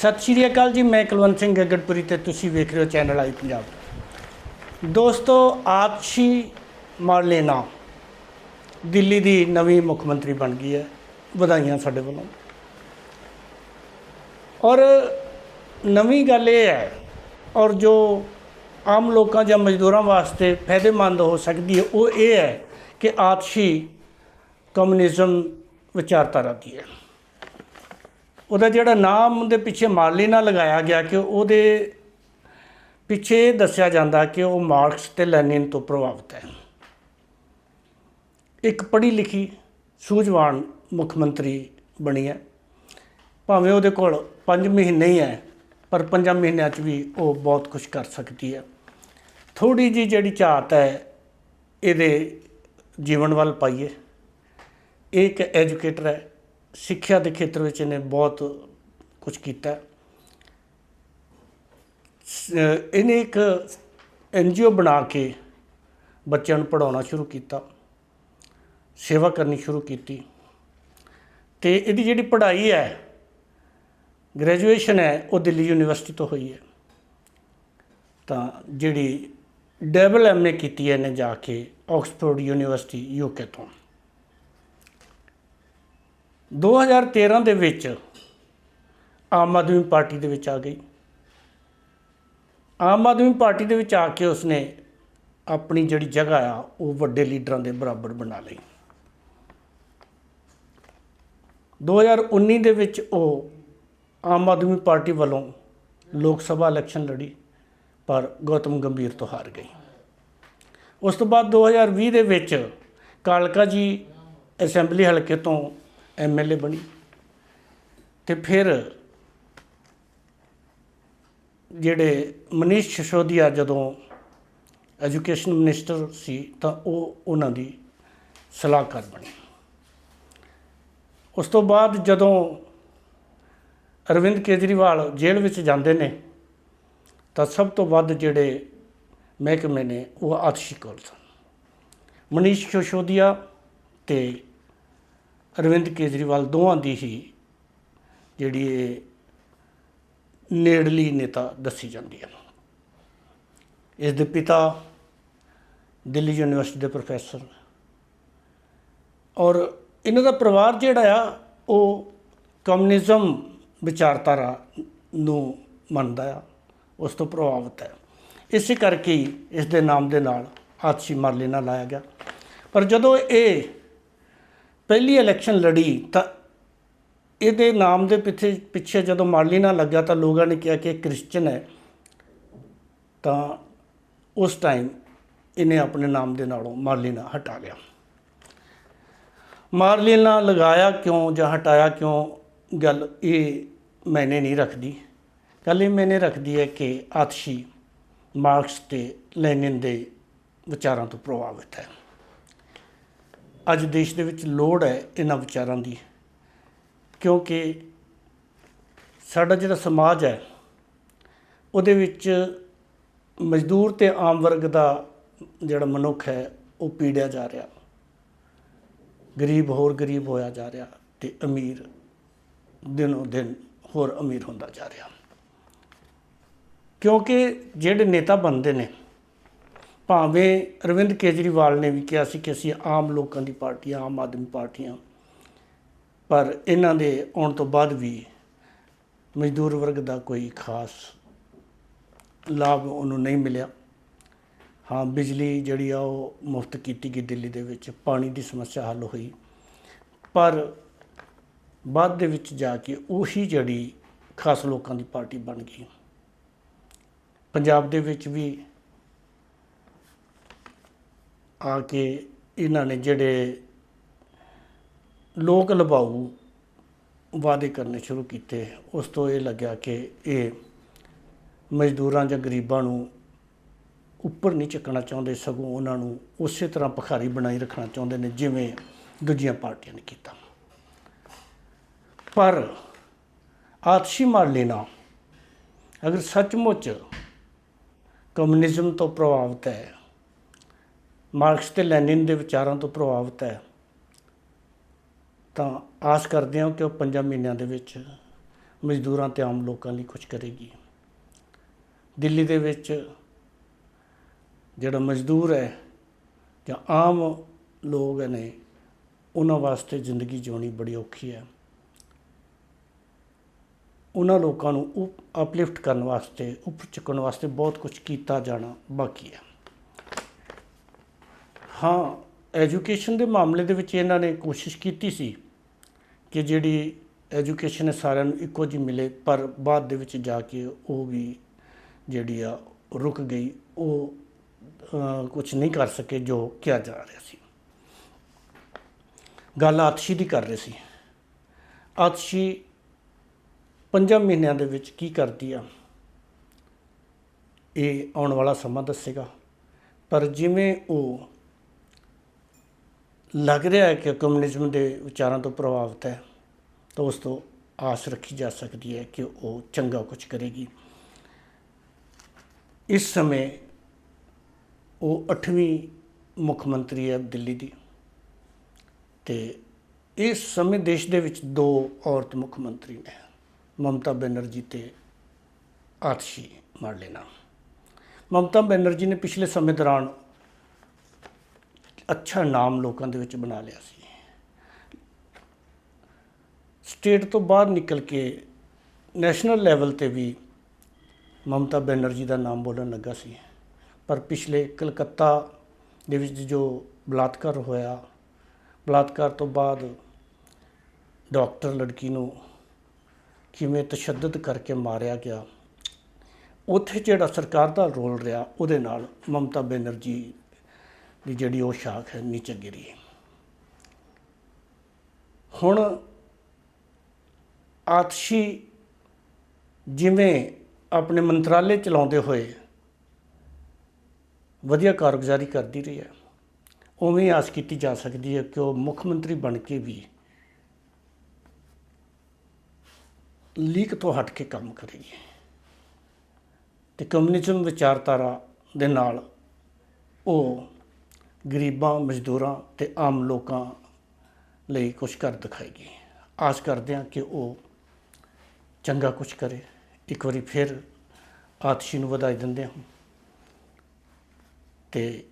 ਸਤਿ ਸ਼੍ਰੀ ਅਕਾਲ ਜੀ, ਮੈਂ ਕੁਲਵੰਤ ਸਿੰਘ ਗਗੜਪੁਰੀ ਤੇ ਤੁਸੀਂ ਵੇਖ ਰਹੇ ਹੋ ਚੈਨਲ ਆਈ ਪੰਜਾਬ। ਦੋਸਤੋ, ਆਤਸ਼ੀ ਮਾਰਲੇਨਾ ਦਿੱਲੀ ਦੀ ਨਵੀਂ ਮੁੱਖ ਮੰਤਰੀ ਬਣ ਗਈ ਹੈ, ਵਧਾਈਆਂ ਸਾਡੇ ਵੱਲੋਂ। ਔਰ ਨਵੀਂ ਗੱਲ ਇਹ ਹੈ, ਔਰ ਜੋ ਆਮ ਲੋਕਾਂ ਜਾਂ ਮਜ਼ਦੂਰਾਂ ਵਾਸਤੇ ਫਾਇਦੇਮੰਦ ਹੋ ਸਕਦੀ ਹੈ, ਉਹ ਇਹ ਹੈ ਕਿ ਆਤਸ਼ੀ ਕਮਿਊਨਿਜ਼ਮ ਵਿਚਾਰਧਾਰਾ ਦੀ ਹੈ। ਉਹਦਾ ਜਿਹੜਾ ਨਾਮ ਦੇ ਪਿੱਛੇ ਮਾਰਲੀਨਾ ਲਗਾਇਆ ਗਿਆ ਕਿ ਉਹਦੇ ਪਿੱਛੇ ਦੱਸਿਆ ਜਾਂਦਾ ਕਿ ਉਹ ਮਾਰਕਸ ਤੇ ਲੈਨਿਨ ਤੋਂ ਪ੍ਰਭਾਵਿਤ ਹੈ। ਇੱਕ ਪੜ੍ਹੀ ਲਿਖੀ ਸੂਝਵਾਨ ਮੁੱਖ ਮੰਤਰੀ ਬਣੀ ਹੈ। ਭਾਵੇਂ ਉਹਦੇ ਕੋਲ 5 ਮਹੀਨੇ ਹੀ ਹੈ, ਪਰ 5 ਮਹੀਨਿਆਂ 'ਚ ਵੀ ਉਹ ਬਹੁਤ ਕੁਝ ਕਰ ਸਕਦੀ ਹੈ। ਥੋੜੀ ਜੀ ਜਿਹੜੀ ਝਾਤ ਹੈ, ਇਹਦੇ ਜੀਵਨ ਵੱਲ ਪਾਈਏ। ਇਹ ਇੱਕ ਐਜੂਕੇਟਰ ਹੈ। ਸਿੱਖਿਆ ਦੇ ਖੇਤਰ ਵਿੱਚ ਇਹਨੇ ਬਹੁਤ ਕੁਝ ਕੀਤਾ। ਹੈ। ਸ- ਇਹਨੇ ਇੱਕ ਐਨਜੀਓ ਬਣਾ ਕੇ ਬੱਚਿਆਂ ਨੂੰ ਪੜਾਉਣਾ ਸ਼ੁਰੂ ਕੀਤਾ। ਸੇਵਾ ਕਰਨੀ ਸ਼ੁਰੂ ਕੀਤੀ। ਤੇ ਇਹਦੀ ਜਿਹੜੀ ਪੜ੍ਹਾਈ ਹੈ, ਗ੍ਰੈਜੂਏਸ਼ਨ ਹੈ, ਉਹ ਦਿੱਲੀ ਯੂਨੀਵਰਸਿਟੀ ਤੋਂ ਹੋਈ ਹੈ। ਤਾਂ ਜਿਹੜੀ ਡਬਲ ਐਮਏ ਕੀਤੀ ਹੈ ਇਹਨੇ ਜਾ ਕੇ, ਆਕਸਫੋਰਡ ਯੂਨੀਵਰਸਿਟੀ ਯੂਕੇ ਤੋਂ। 2013 ਦੇ ਵਿੱਚ ਆਮ ਆਦਮੀ ਪਾਰਟੀ ਦੇ ਵਿੱਚ ਆ ਗਈ। ਆਮ ਆਦਮੀ ਪਾਰਟੀ ਦੇ ਵਿੱਚ ਆ ਕੇ ਉਸਨੇ ਆਪਣੀ ਜਿਹੜੀ ਜਗ੍ਹਾ ਆ, ਉਹ ਵੱਡੇ ਲੀਡਰਾਂ ਦੇ ਬਰਾਬਰ ਬਣਾ ਲਈ। 2019 ਦੇ ਵਿੱਚ ਉਹ ਆਮ ਆਦਮੀ ਪਾਰਟੀ ਵੱਲੋਂ ਲੋਕ ਸਭਾ ਇਲੈਕਸ਼ਨ ਲੜੀ, ਪਰ ਗੌਤਮ ਗੰਭੀਰ ਤੋਂ ਹਾਰ ਗਈ। ਉਸ ਤੋਂ ਬਾਅਦ 2020 ਦੇ ਵਿੱਚ ਕਾਲਕਾ ਜੀ ਅਸੈਂਬਲੀ ਹਲਕੇ ਤੋਂ ਐਮਐਲਏ ਬਣੀ। ਤੇ ਫਿਰ ਜਿਹੜੇ ਮਨੀਸ਼ ਸਿਸੋਦੀਆ ਜਦੋਂ ਐਜੂਕੇਸ਼ਨ ਮਿਨਿਸਟਰ ਸੀ ਤਾਂ ਉਹ ਉਹਨਾਂ ਦੀ ਸਲਾਹਕਾਰ ਬਣੀ। ਉਸ ਤੋਂ ਬਾਅਦ ਜਦੋਂ ਅਰਵਿੰਦ ਕੇਜਰੀਵਾਲ ਜੇਲ੍ਹ ਵਿੱਚ ਜਾਂਦੇ ਨੇ, ਤਾਂ ਸਭ ਤੋਂ ਵੱਧ ਜਿਹੜੇ ਮਹਿਕਮੇ ਨੇ ਉਹ ਆਤਸ਼ੀ ਕੋਲ ਸਨ। ਮਨੀਸ਼ ਸਿਸੋਦੀਆ ਤੇ ਅਰਵਿੰਦ ਕੇਜਰੀਵਾਲ ਦੋਵਾਂ ਦੀ ਹੀ ਜਿਹੜੀ ਇਹ ਨੇੜਲੀ ਨੇਤਾ ਦੱਸੀ ਜਾਂਦੀ ਹੈ। ਇਸ ਦੇ ਪਿਤਾ ਦਿੱਲੀ ਯੂਨੀਵਰਸਿਟੀ ਦੇ ਪ੍ਰੋਫੈਸਰ ਔਰ ਇਹਨਾਂ ਦਾ ਪਰਿਵਾਰ ਜਿਹੜਾ ਆ, ਉਹ ਕਮਿਊਨਿਜ਼ਮ ਵਿਚਾਰਧਾਰਾ ਨੂੰ ਮੰਨਦਾ ਆ, ਉਸ ਤੋਂ ਪ੍ਰਭਾਵਿਤ ਹੈ। ਇਸੇ ਕਰਕੇ ਹੀ ਇਸ ਦੇ ਨਾਮ ਦੇ ਨਾਲ ਆਤਸ਼ੀ ਮਾਰਲੀਨਾ ਲਾਇਆ ਗਿਆ। ਪਰ ਜਦੋਂ ਇਹ ਪਹਿਲੀ ਇਲੈਕਸ਼ਨ ਲੜੀ ਤਾਂ ਇਹਦੇ ਨਾਮ ਦੇ ਪਿੱਛੇ ਪਿੱਛੇ ਜਦੋਂ ਮਾਰਲੀਨਾ ਲੱਗਾ ਤਾਂ ਲੋਕਾਂ ਨੇ ਕਿਹਾ ਕਿ ਇਹ ਕ੍ਰਿਸਚੀਅਨ ਹੈ। ਤਾਂ ਉਸ ਟਾਈਮ ਇਹਨੇ ਆਪਣੇ ਨਾਮ ਦੇ ਨਾਲੋਂ ਮਾਰਲੀਨਾ ਹਟਾ ਲਿਆ। ਮਾਰਲੀਨਾ ਲਗਾਇਆ ਕਿਉਂ ਜਾਂ ਹਟਾਇਆ ਕਿਉਂ? ਗੱਲ ਇਹ ਮੈਨੇ ਨਹੀਂ ਰੱਖਦੀ। ਗੱਲ ਇਹ ਮੈਨੇ ਰੱਖਦੀ ਹੈ ਕਿ ਆਤਸ਼ੀ ਮਾਰਕਸ ਤੇ ਲੈਨਿਨ ਦੇ ਵਿਚਾਰਾਂ ਤੋਂ ਪ੍ਰਭਾਵਿਤ ਹੈ। ਅੱਜ ਦੇਸ਼ ਦੇ ਵਿੱਚ ਲੋੜ ਹੈ ਇਹਨਾਂ ਵਿਚਾਰਾਂ ਦੀ। ਕਿਉਂਕਿ ਸਾਡਾ ਜਿਹੜਾ ਸਮਾਜ ਹੈ, ਉਹਦੇ ਵਿੱਚ ਮਜ਼ਦੂਰ ਤੇ ਆਮ ਵਰਗ ਦਾ ਜਿਹੜਾ ਮਨੁੱਖ ਹੈ, ਉਹ ਪੀੜਿਆ ਜਾ ਰਿਹਾ। ਗਰੀਬ ਹੋਰ ਗਰੀਬ ਹੋਇਆ ਜਾ ਰਿਹਾ ਤੇ ਅਮੀਰ ਦਿਨੋਂ ਦਿਨ ਹੋਰ ਅਮੀਰ ਹੁੰਦਾ ਜਾ ਰਿਹਾ। ਕਿਉਂਕਿ ਜਿਹੜੇ ਨੇਤਾ ਬਣਦੇ ਨੇ ਭਾਵੇਂ ਅਰਵਿੰਦ ਕੇਜਰੀਵਾਲ ਨੇ ਵੀ ਕਿਹਾ ਸੀ ਕਿ ਅਸੀਂ ਆਮ ਲੋਕਾਂ ਦੀ ਪਾਰਟੀ ਹਾਂ, ਆਮ ਆਦਮੀ ਪਾਰਟੀਆਂ ਪਰ ਇਹਨਾਂ ਦੇ ਆਉਣ ਤੋਂ ਬਾਅਦ ਵੀ ਮਜ਼ਦੂਰ ਵਰਗ ਦਾ ਕੋਈ ਖਾਸ ਲਾਭ ਉਹਨੂੰ ਨਹੀਂ ਮਿਲਿਆ। ਹਾਂ ਬਿਜਲੀ ਜਿਹੜੀ ਆ ਉਹ ਮੁਫਤ ਕੀਤੀ ਗਈ ਦਿੱਲੀ ਦੇ ਵਿੱਚ ਪਾਣੀ ਦੀ ਸਮੱਸਿਆ ਹੱਲ ਹੋਈ। ਪਰ ਬਾਅਦ ਦੇ ਵਿੱਚ ਜਾ ਕੇ ਉਹੀ ਜਿਹੜੀ ਖਾਸ ਲੋਕਾਂ ਦੀ ਪਾਰਟੀ ਬਣ ਗਈ। ਪੰਜਾਬ ਦੇ ਵਿੱਚ ਵੀ ਆ ਕੇ ਇਹਨਾਂ ਨੇ ਜਿਹੜੇ ਲੋਕ ਲਭਾਊ ਵਾਅਦੇ ਕਰਨੇ ਸ਼ੁਰੂ ਕੀਤੇ, ਉਸ ਤੋਂ ਇਹ ਲੱਗਿਆ ਕਿ ਇਹ ਮਜ਼ਦੂਰਾਂ ਜਾਂ ਗਰੀਬਾਂ ਨੂੰ ਉੱਪਰ ਨਹੀਂ ਚੱਕਣਾ ਚਾਹੁੰਦੇ, ਸਗੋਂ ਉਹਨਾਂ ਨੂੰ ਉਸੇ ਤਰ੍ਹਾਂ ਭਖਾਰੀ ਬਣਾਈ ਰੱਖਣਾ ਚਾਹੁੰਦੇ ਨੇ, ਜਿਵੇਂ ਦੂਜੀਆਂ ਪਾਰਟੀਆਂ ਨੇ ਕੀਤਾ। ਪਰ ਆਤਸ਼ੀ ਮਾਰ ਮਾਰਲੀਨਾ ਅਗਰ ਸੱਚਮੁੱਚ ਕਮਿਊਨਿਜ਼ਮ ਤੋਂ ਪ੍ਰਭਾਵਿਤ ਹੈ ਮਾਰਕਸ ਤੇ ਲੈਨਿਨ ਦੇ ਵਿਚਾਰਾਂ ਤੋਂ ਪ੍ਰਭਾਵਿਤ ਹੈ। ਤਾਂ ਆਸ ਕਰਦੇ ਹਾਂ ਕਿ ਉਹ ਪੰਜਾਂ ਮਹੀਨਿਆਂ ਦੇ ਵਿੱਚ ਮਜ਼ਦੂਰਾਂ ਤੇ ਆਮ ਲੋਕਾਂ ਲਈ ਕੁਝ ਕਰੇਗੀ। ਦਿੱਲੀ ਦੇ ਵਿੱਚ ਜਿਹੜਾ ਮਜ਼ਦੂਰ ਹੈ ਜਾਂ ਆਮ ਲੋਕ ਨੇ, ਉਹਨਾਂ ਵਾਸਤੇ ਜ਼ਿੰਦਗੀ ਜਿਉਣੀ ਬੜੀ ਔਖੀ ਹੈ। ਉਹਨਾਂ ਲੋਕਾਂ ਨੂੰ ਅਪਲਿਫਟ ਕਰਨ ਵਾਸਤੇ, ਉੱਪਰ ਚੁੱਕਣ ਵਾਸਤੇ ਬਹੁਤ ਕੁਝ ਕੀਤਾ ਜਾਣਾ ਬਾਕੀ ਹੈ। ਹਾਂ ਐਜੂਕੇਸ਼ਨ ਦੇ ਮਾਮਲੇ ਦੇ ਵਿੱਚ ਇਹਨਾਂ ਨੇ ਕੋਸ਼ਿਸ਼ ਕੀਤੀ ਸੀ ਕਿ ਜਿਹੜੀ ਐਜੂਕੇਸ਼ਨ ਹੈ ਸਾਰਿਆਂ ਨੂੰ ਇੱਕੋ ਜਿਹੀ ਮਿਲੇ, ਪਰ ਬਾਅਦ ਦੇ ਵਿੱਚ ਜਾ ਕੇ ਉਹ ਵੀ ਜਿਹੜੀ ਆ, ਰੁਕ ਗਈ। ਉਹ ਕੁਝ ਨਹੀਂ ਕਰ ਸਕੇ ਜੋ ਕਿਹਾ ਜਾ ਰਿਹਾ ਸੀ। ਗੱਲ ਆਤਸ਼ੀ ਦੀ ਕਰ ਰਹੇ ਸੀ। ਆਤਸ਼ੀ ਪੰਜਾਂ ਮਹੀਨਿਆਂ ਦੇ ਵਿੱਚ ਕੀ ਕਰਦੀ ਆ? ਇਹ ਆਉਣ ਵਾਲਾ ਸਮਾਂ ਦੱਸੇਗਾ। ਪਰ ਜਿਵੇਂ ਉਹ ਲੱਗ ਰਿਹਾ ਹੈ ਕਿ ਕਮਿਊਨਿਜ਼ਮ ਦੇ ਵਿਚਾਰਾਂ ਤੋਂ ਪ੍ਰਭਾਵਿਤ ਹੈ, ਤਾਂ ਉਸ ਤੋਂ ਆਸ ਰੱਖੀ ਜਾ ਸਕਦੀ ਹੈ ਕਿ ਉਹ ਚੰਗਾ ਕੁਝ ਕਰੇਗੀ। ਇਸ ਸਮੇਂ ਉਹ 8ਵੀਂ ਮੁੱਖ ਮੰਤਰੀ ਹੈ ਦਿੱਲੀ ਦੀ ਤੇ ਇਸ ਸਮੇਂ ਦੇਸ਼ ਦੇ ਵਿੱਚ ਦੋ ਔਰਤ ਮੁੱਖ ਮੰਤਰੀ ਨੇ, ਮਮਤਾ ਬੈਨਰਜੀ ਤੇ ਆਤਸ਼ੀ ਮਾਰਲੇਨਾ ਮਮਤਾ ਬੈਨਰਜੀ ਨੇ ਪਿਛਲੇ ਸਮੇਂ ਦੌਰਾਨ ਅੱਛਾ ਨਾਮ ਲੋਕਾਂ ਦੇ ਵਿੱਚ ਬਣਾ ਲਿਆ ਸੀ। ਸਟੇਟ ਤੋਂ ਬਾਹਰ ਨਿਕਲ ਕੇ ਨੈਸ਼ਨਲ ਲੈਵਲ ਤੇ ਵੀ ਮਮਤਾ ਬੈਨਰਜੀ ਦਾ ਨਾਮ ਬੋਲਣ ਲੱਗਾ ਸੀ। ਪਰ ਪਿਛਲੇ ਕਲਕੱਤਾ ਦੇ ਵਿੱਚ ਜੋ ਬਲਾਤਕਾਰ ਹੋਇਆ, ਬਲਾਤਕਾਰ ਤੋਂ ਬਾਅਦ ਡਾਕਟਰ ਲੜਕੀ ਨੂੰ ਕਿਵੇਂ ਤਸ਼ੱਦਦ ਕਰਕੇ ਮਾਰਿਆ ਗਿਆ, ਉੱਥੇ ਜਿਹੜਾ ਸਰਕਾਰ ਦਾ ਰੋਲ ਰਿਹਾ, ਉਹਦੇ ਨਾਲ ਮਮਤਾ ਬੈਨਰਜੀ ਦੀ ਜਿਹੜੀ ਉਹ ਸ਼ਾਖ ਹੈ, ਨੀਚੇ ਗਿਰੀ ਹੁਣ ਆਤਸ਼ੀ ਜਿਵੇਂ ਆਪਣੇ ਮੰਤਰਾਲੇ ਚਲਾਉਂਦੇ ਹੋਏ ਵਧੀਆ ਕਾਰਗੁਜ਼ਾਰੀ ਕਰਦੀ ਰਹੀ ਹੈ, ਉਵੇਂ ਹੀ ਆਸ ਕੀਤੀ ਜਾ ਸਕਦੀ ਹੈ ਕਿ ਉਹ ਮੁੱਖ ਮੰਤਰੀ ਬਣ ਕੇ ਵੀ ਲੀਕ ਤੋਂ ਹਟ ਕੇ ਕੰਮ ਕਰੇਗੀ ਤੇ ਕਮਿਊਨਿਜ਼ਮ ਵਿਚਾਰਧਾਰਾ ਦੇ ਨਾਲ ਉਹ ਗਰੀਬਾਂ, ਮਜ਼ਦੂਰਾਂ ਤੇ ਆਮ ਲੋਕਾਂ ਲਈ ਕੁਝ ਕਰ ਦਿਖਾਏਗੀ। ਆਸ ਕਰਦੇ ਹਾਂ ਕਿ ਉਹ ਚੰਗਾ ਕੁਝ ਕਰੇ। ਇੱਕ ਵਾਰੀ ਫਿਰ ਆਤਸ਼ੀ ਨੂੰ ਵਧਾਈ ਦਿੰਦੇ ਹਾਂ। ਤੇ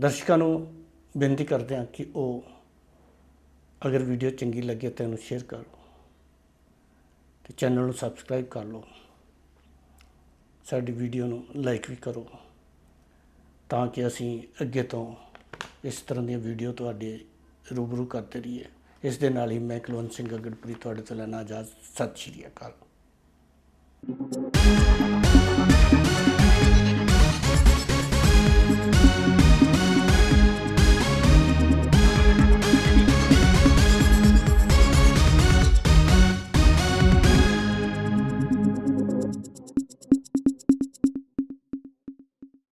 ਦਰਸ਼ਕਾਂ ਨੂੰ ਬੇਨਤੀ ਕਰਦੇ ਹਾਂ ਕਿ ਉਹ ਅਗਰ ਵੀਡੀਓ ਚੰਗੀ ਲੱਗੇ ਤਾਂ ਉਹਨੂੰ ਸ਼ੇਅਰ ਕਰੋ ਤੇ ਚੈਨਲ ਨੂੰ ਸਬਸਕ੍ਰਾਈਬ ਕਰ ਲਓ। ਸਾਡੀ ਵੀਡੀਓ ਨੂੰ ਲਾਈਕ ਵੀ ਕਰੋ। ਤਾਂ ਕਿ ਅਸੀਂ ਅੱਗੇ ਤੋਂ ਇਸ ਤਰ੍ਹਾਂ ਦੀਆਂ ਵੀਡੀਓ ਤੁਹਾਡੇ ਰੂਬਰੂ ਕਰਦੇ ਰਹੀਏ। ਇਸ ਦੇ ਨਾਲ ਹੀ ਮੈਂ ਕੁਲਵੰਤ ਸਿੰਘ ਅਗੜਪੁਰੀ ਤੁਹਾਡੇ ਤੋਂ ਲੈਣਾ ਆਜ਼ਾਦ। ਸਤਿ ਸ਼੍ਰੀ ਅਕਾਲ।